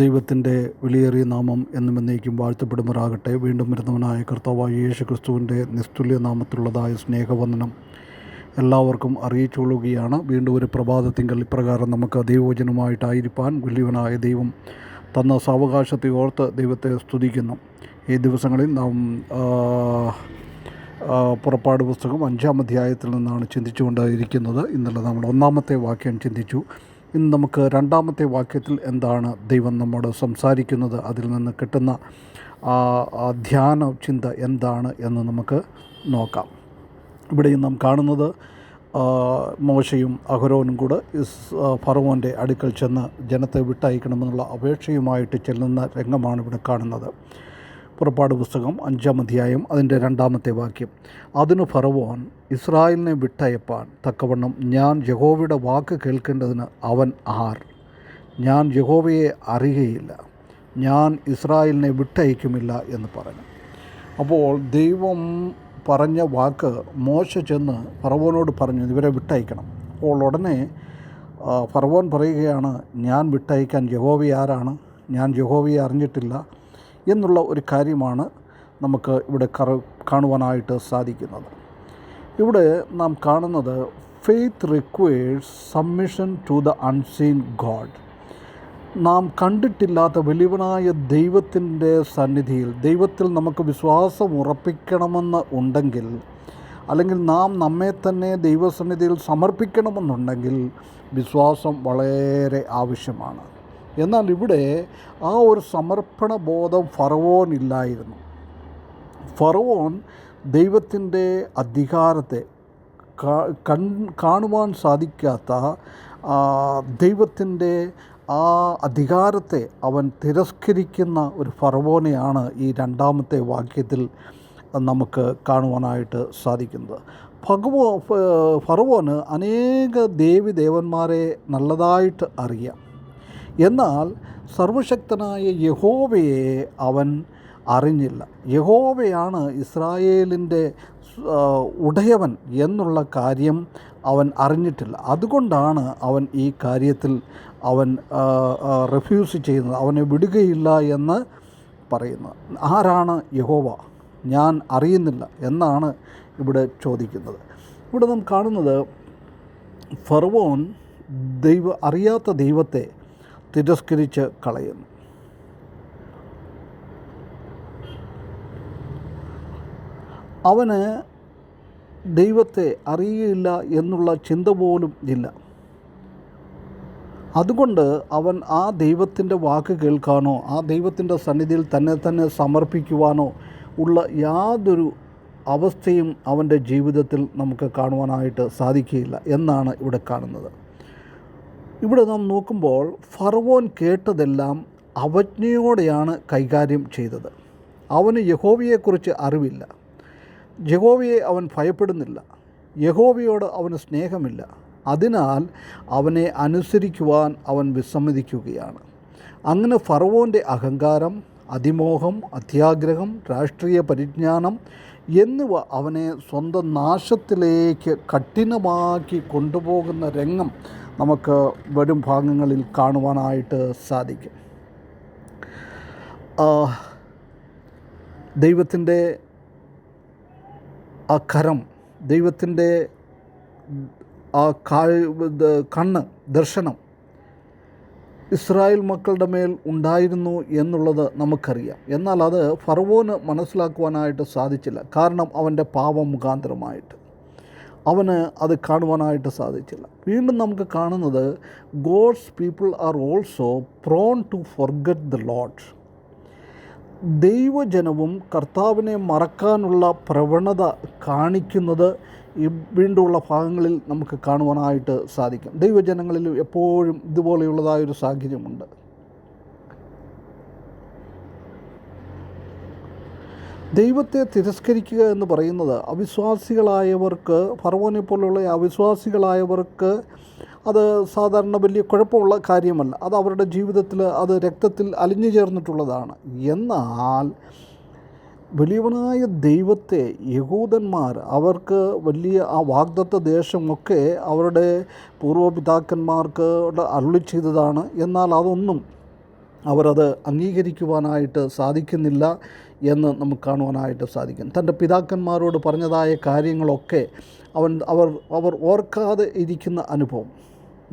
ദൈവത്തിന്റെ വിലയേറിയ നാമം എന്നും എന്നേക്കും വാഴ്ത്തപ്പെടുമാറാകട്ടെ. വീണ്ടും വരുന്നവനായ കർത്താവായ യേശു ക്രിസ്തുവിന്റെ നിസ്തുല്യ നാമത്തിലുള്ളതായ സ്നേഹവന്ദനം എല്ലാവർക്കും അറിയിച്ചുകൊള്ളുകയാണ്. വീണ്ടും ഒരു പ്രഭാതത്തിങ്കൽ ഇപ്രകാരം നമുക്ക് ദൈവവചനമായിട്ടായിരിക്കാൻ വലിയവനായ ദൈവം തന്ന സാവകാശത്തെ ഓർത്ത് ദൈവത്തെ സ്തുതിക്കുന്നു. ഈ ദിവസങ്ങളിൽ നാം പുറപ്പാട് പുസ്തകം അഞ്ചാം അധ്യായത്തിൽ നിന്നാണ് ചിന്തിച്ചുകൊണ്ടിരിക്കുന്നത് ഇന്നലെ നമ്മൾ ഒന്നാമത്തെ വാക്യം ചിന്തിച്ചു. ഇന്ന് നമുക്ക് രണ്ടാമത്തെ വാക്യത്തിൽ എന്താണ് ദൈവം നമ്മോട് സംസാരിക്കുന്നത്? അതിൽ നിന്ന് കിട്ടുന്ന ആ ധ്യാന ചിന്ത എന്താണ് എന്ന് നമുക്ക് നോക്കാം. ഇവിടെയും നാം കാണുന്നത് മോശയും അഹരോനും കൂടെ ഫറവോന്റെ അടുക്കൽ ചെന്ന് ജനത്തെ വിട്ടയക്കണമെന്നുള്ള അപേക്ഷയുമായിട്ട് ചെല്ലുന്ന രംഗമാണ് ഇവിടെ കാണുന്നത്. പുറപ്പാട് പുസ്തകം അഞ്ചാം അധ്യായം അതിന്റെ രണ്ടാമത്തെ വാക്യം. അതിന് ഫറവോൻ ഇസ്രായേലിനെ വിട്ടയപ്പാൻ തക്കവണ്ണം ഞാൻ യഹോവയുടെ വാക്ക് കേൾക്കേണ്ടതിന് അവൻ ആർ. ഞാൻ യഹോവയെ അറിയുകയില്ല. ഞാൻ ഇസ്രായേലിനെ വിട്ടയക്കുമില്ല എന്ന് പറഞ്ഞു. അപ്പോൾ ദൈവം പറഞ്ഞ വാക്ക് മോശ ചെന്ന് ഫറവോനോട് പറഞ്ഞു ഇവരെ വിട്ടയക്കണം. അപ്പോൾ ഉടനെ ഫറവോൻ പറയുകയാണ് ഞാൻ വിട്ടയക്കാൻ യഹോവയെ ആരാണ് ഞാൻ യഹോവയെ അറിഞ്ഞിട്ടില്ല. എന്നുള്ള ഒരു കാര്യമാണ് നമുക്ക് ഇവിടെ കറ കാണുവാനായിട്ട് സാധിക്കുന്നത്. ഇവിടെ നാം കാണുന്നത് faith requires submission to the unseen God നാം കണ്ടിട്ടില്ലാത്ത വെളിവനായ ദൈവത്തിന്റെ സന്നിധിയിൽ ദൈവത്തിൽ നമുക്ക് വിശ്വാസം ഉറപ്പിക്കണമെന്ന് ഉണ്ടെങ്കിൽ അല്ലെങ്കിൽ നാം നമ്മെ തന്നെ ദൈവസന്നിധിയിൽ സമർപ്പിക്കണമെന്നുണ്ടെങ്കിൽ വിശ്വാസം വളരെ ആവശ്യമാണ്. എന്നാൽ ഇവിടെ ആ ഒരു സമർപ്പണ ബോധം ഫറവോനില്ലായിരുന്നു ഫറവോൻ ദൈവത്തിന്റെ അധികാരത്തെ കൺ- കാണുവാൻ സാധിക്കാത്ത ദൈവത്തിന്റെ ആ അധികാരത്തെ അവൻ തിരസ്കരിക്കുന്ന ഒരു ഫറവോനെയാണ് ഈ രണ്ടാമത്തെ വാക്യത്തിൽ നമുക്ക് കാണുവാനായിട്ട് സാധിക്കുന്നത്. ഭഗവോ ഫറവോന് അനേക ദേവി ദേവന്മാരെ നല്ലതായിട്ട് അറിയാം. എന്നാൽ സർവശക്തനായ യഹോവയെ അവൻ അറിഞ്ഞില്ല. യഹോവയാണ് ഇസ്രായേലിന്റെ ഉടയവൻ എന്നുള്ള കാര്യം അവൻ അറിഞ്ഞിട്ടില്ല. അതുകൊണ്ടാണ് അവൻ ഈ കാര്യത്തിൽ അവൻ റെഫ്യൂസ് ചെയ്യുന്നത് അവനെ വിടുകയില്ല എന്ന് പറയുന്നത്. ആരാണ് യഹോവ? ഞാൻ അറിയുന്നില്ല എന്നാണ് ഇവിടെ ചോദിക്കുന്നത്. ഇവിടെ നാം കാണുന്നത് ഫർവോൻ ദൈവ അറിയാത്ത ദൈവത്തെ തിരസ്കരിച്ച് കളയുന്നു. അവന് ദൈവത്തെ അറിയില്ല എന്നുള്ള ചിന്ത പോലും ഇല്ല. അതുകൊണ്ട് അവൻ ആ ദൈവത്തിന്റെ വാക്ക് കേൾക്കാനോ ആ ദൈവത്തിന്റെ സന്നിധിയിൽ തന്നെ തന്നെ സമർപ്പിക്കുവാനോ ഉള്ള യാതൊരു അവസ്ഥയും അവന്റെ ജീവിതത്തിൽ നമുക്ക് കാണുവാനായിട്ട് സാധിക്കുകയില്ല എന്നാണ് ഇവിടെ കാണുന്നത്. ഇവിടെ നാം നോക്കുമ്പോൾ ഫറവോൻ കേട്ടതെല്ലാം അവജ്ഞയോടെയാണ് കൈകാര്യം ചെയ്തത്. അവന് യഹോവയെക്കുറിച്ച് അറിവില്ല. യഹോവയെ അവൻ ഭയപ്പെടുന്നില്ല. യഹോവയോട് അവന് സ്നേഹമില്ല. അതിനാൽ അവനെ അനുസരിക്കുവാൻ അവൻ വിസമ്മതിക്കുകയാണ്. അങ്ങനെ ഫറവോന്റെ അഹങ്കാരം അതിമോഹം അത്യാഗ്രഹം രാഷ്ട്രീയ പരിജ്ഞാനം എന്നിവ അവനെ സ്വന്തം നാശത്തിലേക്ക് കഠിനമാക്കി കൊണ്ടുപോകുന്ന രംഗം നമുക്ക് വരും ഭാഗങ്ങളിൽ കാണുവാനായിട്ട് സാധിക്കും. ദൈവത്തിന്റെ ആ കരം ദൈവത്തിന്റെ ആ കാ കണ്ണ് ദർശനം ഇസ്രായേൽ മക്കളുടെ മേൽ ഉണ്ടായിരുന്നു എന്നുള്ളത് നമുക്കറിയാം. എന്നാൽ അത് ഫറവോന് മനസ്സിലാക്കുവാനായിട്ട് സാധിച്ചില്ല. കാരണം അവന്റെ പാപം മുഖാന്തരമായിട്ട്. അവന് അത് കാണുവാനായിട്ട് സാധിച്ചില്ല. വീണ്ടും നമുക്ക് കാണുന്നത് God's people are also prone to forget the Lord. ദൈവജനവും കർത്താവിനെ മറക്കാനുള്ള പ്രവണത കാണിക്കുന്നത് ഈ വീണ്ടുമുള്ള ഭാഗങ്ങളിൽ നമുക്ക് കാണുവാനായിട്ട് സാധിക്കും. ദൈവജനങ്ങളിൽ എപ്പോഴും ഇതുപോലെയുള്ളതായൊരു സാഹചര്യമുണ്ട്. ദൈവത്തെ തിരസ്കരിക്കുക എന്ന് പറയുന്നത് അവിശ്വാസികളായവർക്ക് ഫറവോനെ പോലുള്ള അവിശ്വാസികളായവർക്ക് അത് സാധാരണ വലിയ കുഴപ്പമുള്ള കാര്യമല്ല. അത് അവരുടെ ജീവിതത്തിൽ അത് രക്തത്തിൽ അലിഞ്ഞു ചേർന്നിട്ടുള്ളതാണ്. എന്നാൽ വലിയവനായ ദൈവത്തെ യഹൂദന്മാർ അവർക്ക് വലിയ ആ വാഗ്ദത്ത ദേശമൊക്കെ അവരുടെ പൂർവപിതാക്കന്മാർക്ക് അരുളി ചെയ്തതാണ്. എന്നാൽ അതൊന്നും അവരത് അംഗീകരിക്കുവാനായിട്ട് സാധിക്കുന്നില്ല എന്ന് നമുക്ക് കാണുവാനായിട്ട് സാധിക്കും തന്റെ പിതാക്കന്മാരോട് പറഞ്ഞതായ കാര്യങ്ങളൊക്കെ അവൻ അവർ അവർ ഓർക്കാതെ ഇരിക്കുന്ന അനുഭവം.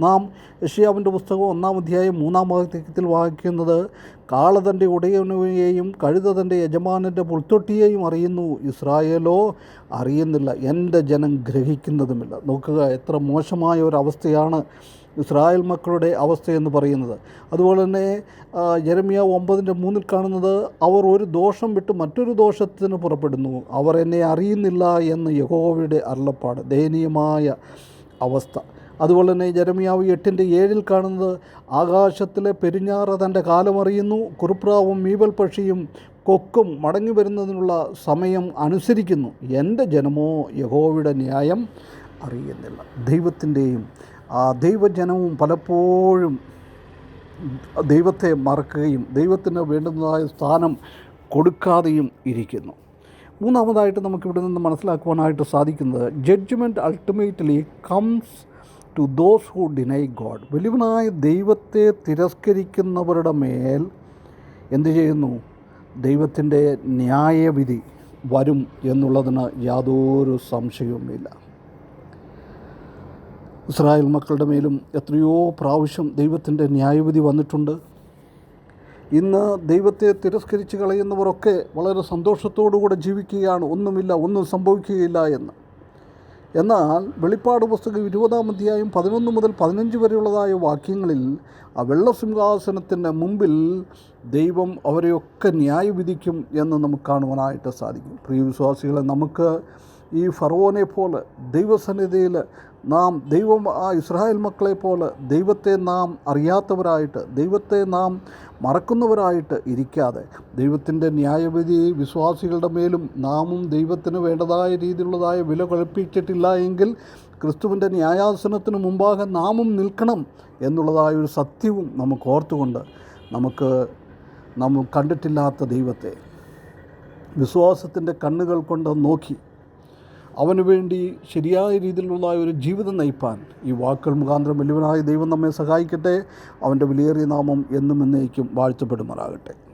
നാം യഷ്യാവിന്റെ പുസ്തകം ഒന്നാം അധ്യായം മൂന്നാം വാക്യത്തിൽ വായിക്കുന്നത് കാള തന്റെ ഉടയവനെയും കഴുത തന്റെ യജമാനന്റെ പുൽത്തൊട്ടിയെയും അറിയുന്നു. ഇസ്രായേലോ അറിയുന്നില്ല. എന്റെ ജനം ഗ്രഹിക്കുന്നതുമില്ല. നോക്കുക എത്ര മോശമായ ഒരവസ്ഥയാണ് ഇസ്രായേൽ മക്കളുടെ അവസ്ഥയെന്ന് പറയുന്നത്. അതുപോലെ തന്നെ ആ, ജെരമിയ ഒമ്പതിന്റെ മൂന്നിൽ കാണുന്നത് അവർ ഒരു ദോഷം വിട്ട് മറ്റൊരു ദോഷത്തിന് പുറപ്പെടുന്നു. അവർ എന്നെ അറിയുന്നില്ല എന്ന് യഹോവയുടെ അരുളപ്പാട്. ദയനീയമായ അവസ്ഥ. അതുപോലെ തന്നെ ജരമിയാവ് എട്ടിന്റെ ഏഴിൽ കാണുന്നത് ആകാശത്തിലെ പെരിഞ്ഞാറ തന്റെ കാലമറിയുന്നു കുറുപ്രാവും മീവൽ പക്ഷിയും കൊക്കും മടങ്ങി വരുന്നതിനുള്ള സമയം അനുസരിക്കുന്നു. എന്റെ ജനമോ യഹോവയുടെ ന്യായം അറിയുന്നില്ല. ദൈവത്തിന്റെയും ആ ദൈവജനവും പലപ്പോഴും ദൈവത്തെ മറക്കുകയും ദൈവത്തിന് വേണ്ടുന്നതായ സ്ഥാനം കൊടുക്കാതെയും ഇരിക്കുന്നു. മൂന്നാമതായിട്ട് നമുക്കിവിടെ നിന്ന് മനസ്സിലാക്കുവാനായിട്ട് സാധിക്കുന്നത് judgment ultimately comes to those who deny God വലിയവനായ ദൈവത്തെ തിരസ്കരിക്കുന്നവരുടെ മേൽ എന്ത് ചെയ്യുന്നു? ദൈവത്തിന്റെ ന്യായവിധി വരും എന്നുള്ളതിന് യാതൊരു സംശയവുമില്ല. ഇസ്രായേൽ മക്കളുടെ മേലും എത്രയോ പ്രാവശ്യം ദൈവത്തിന്റെ ന്യായവിധി വന്നിട്ടുണ്ട്. ഇന്ന് ദൈവത്തെ തിരസ്കരിച്ച് കളയുന്നവരൊക്കെ വളരെ സന്തോഷത്തോടുകൂടെ ജീവിക്കുകയാണ്. ഒന്നുമില്ല ഒന്നും സംഭവിക്കുകയില്ല എന്ന്. എന്നാൽ വെളിപ്പാട് പുസ്തകം ഇരുപതാം അധ്യായം പതിനൊന്ന് മുതൽ പതിനഞ്ച് വരെയുള്ളതായ വാക്യങ്ങളിൽ ആ വെള്ളസിംഹാസനത്തിന്റെ മുമ്പിൽ ദൈവം അവരെയൊക്കെ ന്യായവിധിക്കും എന്ന് നമുക്ക് കാണുവാനായിട്ട് സാധിക്കും. പ്രിയ വിശ്വാസികളെ നമുക്ക് ഈ ഫറോനെ പോലെ ദൈവസന്നിധിയിൽ നാം ദൈവം ആ ഇസ്രായേൽ മക്കളെ പോലെ ദൈവത്തെ നാം അറിയാത്തവരായിട്ട് ദൈവത്തെ നാം മറക്കുന്നവരായിട്ട് ഇരിക്കാതെ ദൈവത്തിന്റെ ന്യായവിധി വിശ്വാസികളുടെ മേലും നാമും ദൈവത്തിന് വേണ്ടതായ രീതിയിലുള്ളതായ വില കൽപ്പിച്ചിട്ടില്ല എങ്കിൽ ക്രിസ്തുവിന്റെ ന്യായാസനത്തിന് മുമ്പാകെ നാമും നിൽക്കണം എന്നുള്ളതായ ഒരു സത്യവും നമുക്ക് ഓർത്തുകൊണ്ട് നമുക്ക് നാം കണ്ടിട്ടില്ലാത്ത ദൈവത്തെ വിശ്വാസത്തിന്റെ കണ്ണുകൾ കൊണ്ട് നോക്കി അവന് വേണ്ടി ശരിയായ രീതിയിലുള്ള ഒരു ജീവിതം നയിപ്പാൻ ഈ വാക്കുകൾ മുഖാന്തരം വലിയവനായ ദൈവം നമ്മെ സഹായിക്കട്ടെ. അവന്റെ വിലയേറിയ നാമം എന്നും എന്നേക്കും വാഴ്ത്തപ്പെടുമാറാകട്ടെ.